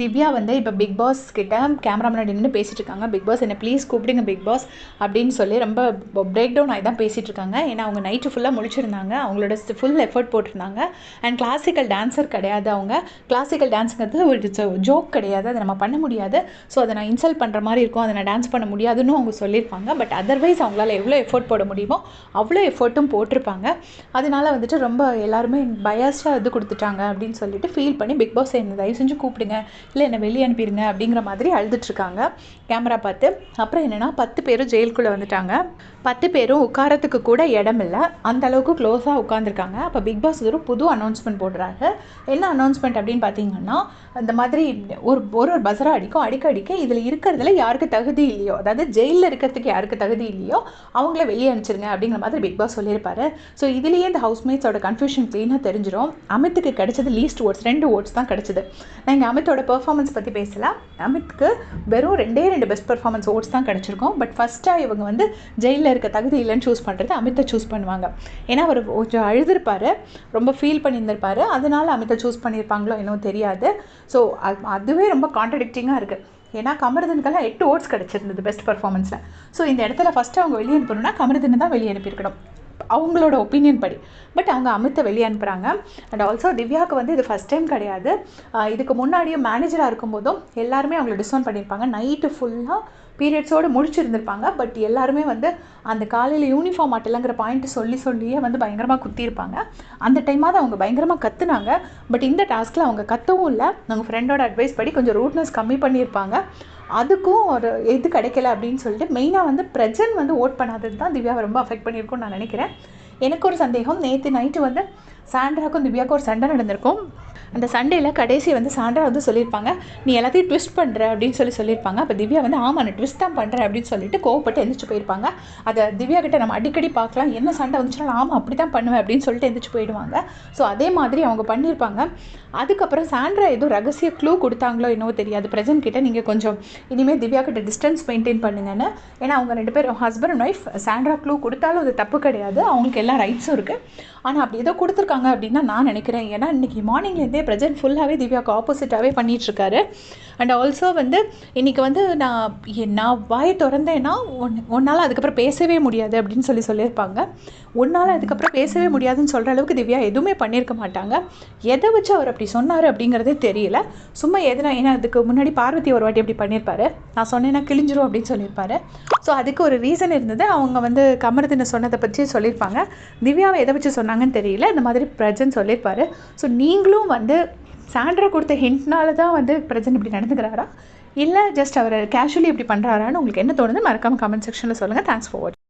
திவ்யா வந்து இப்போ big pass கிட்ட கேமரா முன்னாடி நின்று பேசிட்டு இருக்காங்க. பிக் பாஸ் என்ன ப்ளீஸ் கூப்பிடுங்க பிக் பாஸ் அப்படின்னு சொல்லி ரொம்ப பிரேக் டவுன் ஆகி தான் பேசிகிட்டு இருக்காங்க. ஏன்னா அவங்க நைட்டு ஃபுல்லாக முழிச்சிருந்தாங்க. அவங்களோட ஃபுல் எஃபர்ட் போட்டிருந்தாங்க. அண்ட் கிளாசிக்கல் டான்ஸர் கிடையாது அவங்க. கிளாசிக்கல் டான்ஸுங்கிறது ஒரு ஜோக் கிடையாது. அதை நம்ம பண்ண முடியாது. ஸோ அதை நான் இன்சல்ட் பண்ணுற மாதிரி இருக்கும். அதை நான் டான்ஸ் பண்ண முடியாதுன்னு அவங்க சொல்லியிருப்பாங்க. பட் அதர்வைஸ் அவங்களால எவ்வளோ எஃபோர்ட் போட முடியுமோ அவ்வளோ எஃபோர்ட்டும் போட்டிருப்பாங்க. அதனால வந்துட்டு ரொம்ப எல்லாருமே பயாஸ்டாக இது கொடுத்துட்டாங்க அப்படின்னு சொல்லிட்டு ஃபீல் பண்ணி பிக் பாஸ் என்ன தயவு செஞ்சு கூப்பிடுங்க. இல்லை என்னை வெளியே அனுப்பிடுங்க அப்படிங்கிற மாதிரி அழுதுட்ருக்காங்க கேமரா பார்த்து அப்புறம் என்னென்னா பத்து பேரும் ஜெயிலுக்குள்ளே வந்துட்டாங்க. பத்து பேரும் உட்காரத்துக்கு கூட இடம் இல்லை அந்த அளவுக்கு க்ளோஸாக உட்காந்துருக்காங்க அப்போ பிக் பாஸ் ஒரு புது அனௌன்ஸ்மெண்ட் போடுறாங்க என்ன அனௌன்ஸ்மெண்ட் அப்படின்னு பார்த்தீங்கன்னா அந்த மாதிரி ஒரு ஒரு ஒரு பசரா அடிக்கும். அடிக்க அடிக்க இதில் இருக்கிறதுல யாருக்கு தகுதி இல்லையோ அதாவது ஜெயிலில் இருக்கிறதுக்கு யாருக்கு தகுதி இல்லையோ அவங்கள வெளியே அனுப்பிச்சிருங்க அப்படிங்கிற மாதிரி பிக் பாஸ் சொல்லியிருப்பாரு. ஸோ இதுலேயே இந்த ஹவுஸ்மேட்ஸோட கன்ஃபியூஷன் க்ளீனாக தெரிஞ்சிடும் அமித்துக்கு கிடைச்சது லீஸ்ட் ஓட்ஸ் ரெண்டு ஓட்ஸ் தான் கிடைச்சது. நான் இங்கே அமித்தோட பர்ஃபார்மன்ஸ் பற்றி பேசலாம். அமித்க்கு வெறும் ரெண்டே ரெண்டு பெஸ்ட் பர்ஃபார்மன்ஸ் ஓட்ஸ் தான் கிடச்சிருக்கும். பட் ஃபஸ்ட்டாக இவங்க வந்து ஜெயிலில் இருக்க தகுதி இல்லைன்னு சூஸ் பண்ணுறது அமித்தை சூஸ் பண்ணுவாங்க. ஏன்னா அவர் கொஞ்சம் அழுதுருப்பார். ரொம்ப ஃபீல் பண்ணியிருந்திருப்பார். அதனால அமித்தை சூஸ் பண்ணியிருப்பாங்களோ இன்னும் தெரியாது. ஸோ அதுவே ரொம்ப கான்ட்ரடிக்டிங்காக இருக்குது ஏன்னா கமருதனுக்கெல்லாம் எட்டு ஓட்ஸ் கிடச்சிருந்தது பெஸ்ட் பர்ஃபார்மன்ஸில் ஸோ இந்த இடத்துல ஃபஸ்ட்டு அவங்க வெளியே அனுப்பணும்னா கமருதனை தான் வெளியே அனுப்பியிருக்கணும் அவங்களோட ஒப்பீனியன் படி. பட் அவங்க அமித்தை வெளியே அனுப்புகிறாங்க அண்ட் ஆல்சோ திவ்யாவுக்கு வந்து இது ஃபஸ்ட் டைம் கிடையாது. இதுக்கு முன்னாடியும் மேனேஜராக இருக்கும்போதும் எல்லாருமே அவங்கள டிஸ்கவுண்ட் பண்ணியிருப்பாங்க. நைட்டு ஃபுல்லாக பீரியட்ஸோடு முடிச்சிருந்திருப்பாங்க பட் எல்லாருமே வந்து அந்த காலையில் யூனிஃபார்ம் மாட்டலங்கிற பாயிண்ட் சொல்லி சொல்லியே வந்து பயங்கரமாக குத்திருப்பாங்க அந்த டைமாவது அவங்க பயங்கரமாக கற்றுனாங்க பட் இந்த டாஸ்கில் அவங்க கத்தவும் இல்லை. அவங்க ஃப்ரெண்டோட அட்வைஸ் படி கொஞ்சம் ரூட்னஸ் கம்மி பண்ணியிருப்பாங்க. அதுக்கும் ஒரு எது கிடைக்கல அப்படின்னு சொல்லிட்டு மெயினாக வந்து ப்ரெசன்ட் வந்து ஓட் பண்ணாதது தான் திவ்யாவை ரொம்ப அஃபெக்ட் பண்ணியிருக்கும்னு நான் நினைக்கிறேன். எனக்கு ஒரு சந்தேகம். நேற்று நைட்டு வந்து சாண்ட்ராக்கும் திவ்யாவுக்கும் ஒரு சண்டை நடந்திருக்கும். அந்த சண்டேயில் கடைசி வந்து சாண்ட்ரா வந்து சொல்லியிருப்பாங்க நீ எல்லாத்தையும் ட்விஸ்ட் பண்ணுற அப்படின்னு சொல்லி சொல்லியிருப்பாங்க. அப்போ திவ்யா வந்து ஆமாம் நான் ட்விஸ்ட் தான் பண்ணுறேன் அப்படின்னு சொல்லிட்டு கோவப்பட்டு எந்திரிச்சு போயிருப்பாங்க. அதை திவ்யா கிட்ட நம்ம அடிக்கடி பார்க்கலாம். என்ன சண்டை வந்துச்சுனாலும் ஆமாம் அப்படி தான் பண்ணுவேன் அப்படின்னு சொல்லிட்டு எந்திரிச்சு போயிடுவாங்க. ஸோ அதே மாதிரி அவங்க பண்ணியிருப்பாங்க. அதுக்கப்புறம் சாண்ட்ரா ஏதோ ரகசிய க்ளூ கொடுத்தாங்களோ என்னவோ தெரியாது. ப்ரெசென்ட் கிட்ட நீங்கள் கொஞ்சம் இனிமேல் திவ்யா கிட்ட டிஸ்டன்ஸ் மெயின்டைன் பண்ணுங்கன்னு. ஏன்னா அவங்க ரெண்டு பேரும் husband and wife Sandra clue கொடுத்தாலும் அது தப்பு கிடையாது. அவங்களுக்கு எல்லா ரைட்ஸும் இருக்குது ஆனால் அப்படி ஏதோ கொடுத்துருக்காங்க அப்படின்னு தான் நான் நினைக்கிறேன். ஏன்னா இன்றைக்கி மார்னிங்லேருந்தே ப்ரெசென்ட் ஃபுல்லாகவே திவ்யாவுக்கு ஆப்போசிட்டாகவே பண்ணிகிட்ருக்காரு அண்ட் ஆல்சோ வந்து இன்றைக்கி வந்து நான் நான் வாயை திறந்தேன்னா ஒன் ஒன்றால் அதுக்கப்புறம் பேசவே முடியாது அப்படின்னு சொல்லி சொல்லியிருப்பாங்க. உன்னால் அதுக்கப்புறம் பேசவே முடியாதுன்னு சொல்கிற அளவுக்கு திவ்யா எதுவுமே பண்ணியிருக்க மாட்டாங்க. எதை வச்சு அவர் அப்படி சொன்னார் அப்படிங்கிறதே தெரியல. சும்மா எதுனா ஏன்னா அதுக்கு முன்னாடி பார்வதி ஒரு வாட்டி அப்படி பண்ணியிருப்பாரு நான் சொன்னேன்னா கிழிஞ்சிரும் அப்படின்னு சொல்லியிருப்பாரு ஸோ அதுக்கு ஒரு ரீசன் இருந்தது. அவங்க வந்து கமரதினை சொன்னதை பற்றி சொல்லியிருப்பாங்க திவ்யாவை எதை வச்சு சொன்னாங்கன்னு தெரியல. இந்த மாதிரி பிரஜன் சொல்லியிருப்பாரு ஸோ நீங்களும் வந்து சாண்ட்ரா கொடுத்த ஹிண்ட்னால தான் வந்து பிரஜன் இப்படி நடந்துக்கிறாரா? இல்லை ஜஸ்ட் அவர் கேஷுவலி இப்படி பண்ணுறாரான்னு உங்களுக்கு என்ன தோணுது மறக்காமல் கமெண்ட் செக்ஷனில் சொல்லுங்கள் தேங்க்ஸ் ஃபார் வாட்ச்